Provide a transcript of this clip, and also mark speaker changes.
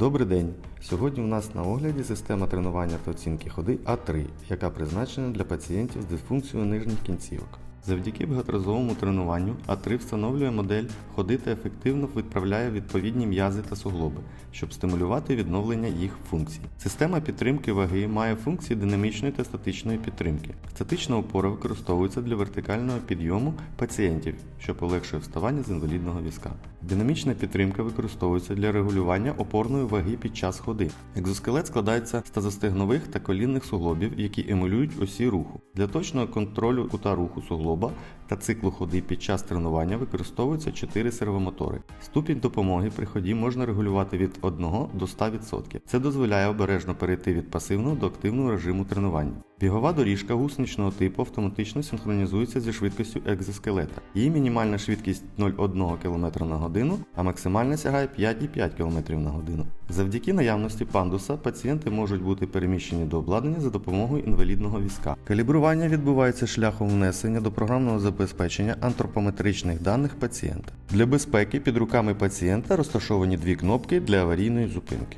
Speaker 1: Добрий день! Сьогодні у нас на огляді система тренування та оцінки ходи А3, яка призначена для пацієнтів з дисфункцією нижніх кінцівок. Завдяки багаторазовому тренуванню А3 встановлює модель ходи та ефективно відправляє відповідні м'язи та суглоби, щоб стимулювати відновлення їх функцій. Система підтримки ваги має функції динамічної та статичної підтримки. Статична опора використовується для вертикального підйому пацієнтів, що полегшує вставання з інвалідного візка. Динамічна підтримка використовується для регулювання опорної ваги під час ходи. Екзоскелет складається з тазостегнових та колінних суглобів, які емулюють осі руху. Для точного контролю кута руху суглоба та циклу ходи під час тренування використовуються 4 сервомотори. Ступінь допомоги при ході можна регулювати від 1 до 100%. Це дозволяє обережно перейти від пасивного до активного режиму тренування. Бігова доріжка гусеничного типу автоматично синхронізується зі швидкістю екзоскелета. Її мінімальна швидкість 0,1 км на годину, а максимальна сягає 5,5 км на годину. Завдяки наявності пандуса пацієнти можуть бути переміщені до обладнання за допомогою інвалідного візка. Калібрування відбувається шляхом внесення до програмного забезпечення антропометричних даних пацієнта. Для безпеки під руками пацієнта розташовані дві кнопки для аварійної зупинки.